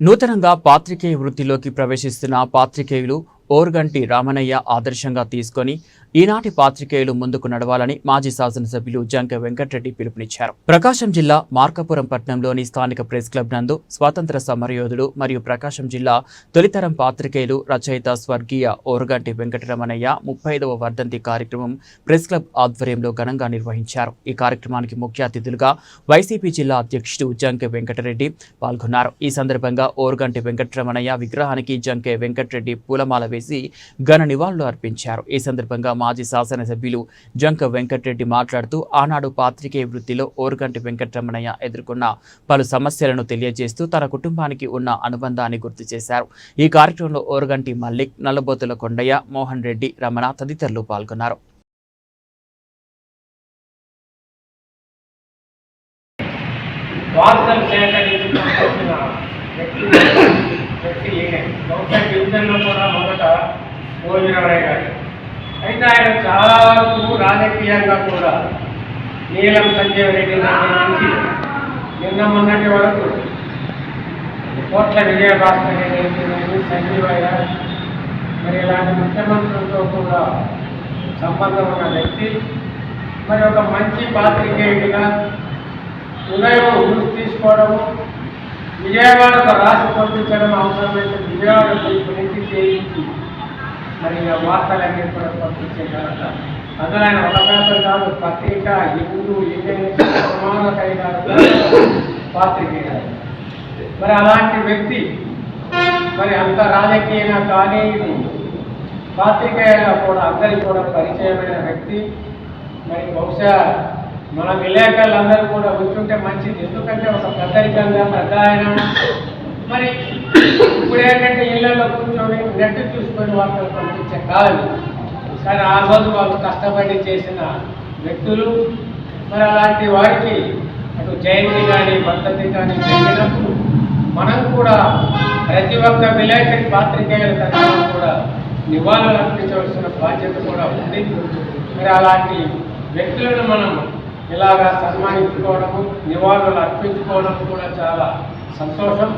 నూతనంగా పాత్రికేయ వృత్తిలోకి ప్రవేశిస్తున్న పాత్రికేయులు ఓర్గంటి రామనయ్య ఆదర్శంగా తీసుకొని ఈనాటి పాత్రికేయులు ముందుకు నడవాలని మాజీ శాసనసభ్యులు జంక వెంకటరెడ్డి పిలుపునిచ్చారు. ప్రకాశం జిల్లా మార్కాపురం పట్టణంలోని స్థానిక ప్రెస్ క్లబ్ నందు స్వాతంత్ర సమరయోధుడు మరియు ప్రకాశం జిల్లా తొలితరం పాత్రికేయులు రచయిత స్వర్గీయ ఓర్గంటి వెంకటరమణయ్య ముప్పై ఐదవ వర్ధంతి కార్యక్రమం ప్రెస్ క్లబ్ ఆధ్వర్యంలో ఘనంగా నిర్వహించారు. ఈ కార్యక్రమానికి ముఖ్య అతిథులుగా వైసీపీ జిల్లా అధ్యక్షుడు జంకె వెంకటరెడ్డి పాల్గొన్నారు. ఈ సందర్భంగా ఓర్గంటి వెంకటరమణయ్య విగ్రహానికి జంకె వెంకటరెడ్డి పూలమాల వేసి ఘన నివాళులు అర్పించారు. ఈ సందర్భంగా మాజీ శాసనసభ్యులు జంక వెంకటరెడ్డి మాట్లాడుతూ ఆనాడు పాత్రికేయ వృత్తిలో ఓర్గంటి వెంకటరమణయ్య ఎదుర్కొన్న పలు సమస్యలను తెలియజేస్తూ తన కుటుంబానికి ఉన్న అనుబంధాన్ని గుర్తు చేశారు. ఈ కార్యక్రమంలో ఓర్గంటి మల్లిక్ నల్లబోతుల కొండయ్య మోహన్ రెడ్డి రమణ తదితరులు పాల్గొన్నారు. వార్తలు సేకరించిన వ్యక్తి వ్యక్తి ఈయనే కూడా భోజనరాయ్ గారు అయితే ఆయన చాలా వరకు రాజకీయంగా కూడా నీలం సంజీవ రెడ్డి నుంచి నిన్న మొన్నటి వరకు కోట్ల విజయభాస్కర్ రెడ్డి సంజీవయ్య మరి ఇలాంటి ముఖ్యమంత్రులతో కూడా సంబంధం ఉన్న వ్యక్తి మరి ఒక మంచి పాత్రికేయుడిగా ఉదయం గుర్తు తీసుకోవడము విజయవాడకు రాసి పంపించడం అవసరమైతే విజయవాడ ప్రింట్ చేయించి మరి వార్తలన్నీ కూడా పంపించే ఘనత అందులో ఆయన ఒక పేపర్ కాదు పత్రిక హిందూ ఇండియన్ సమానకైన మరి అలాంటి వ్యక్తి మరి అంత రాజకీయ కానీ పాత్రిక కూడా అందరికీ కూడా పరిచయమైన వ్యక్తి. మరి బహుశా మన విలేకరులందరూ కూడా కూర్చుంటే మంచిది. ఎందుకంటే ఒక పెద్దరికంగా పెద్ద ఆయన మరి ఇప్పుడు ఏంటంటే ఇళ్ళలో కూర్చొని నెట్ చూసుకొని వార్తలు పంపించే కాదు కానీ ఆ రోజు వాళ్ళు కష్టపడి చేసిన వ్యక్తులు మరి అలాంటి వారికి అటు జయంతి కానీ పద్ధతి కానీ జరిగినప్పుడు మనం కూడా ప్రతి ఒక్క విలేకరి పాత్రికేయుల తరఫున కూడా నివాళులు అర్పించవలసిన బాధ్యత కూడా ఉంది. మరి అలాంటి వ్యక్తులను మనం ఇలాగా సన్మానించుకోవడము నివాళులు అర్పించుకోవడం కూడా చాలా సంతోషం.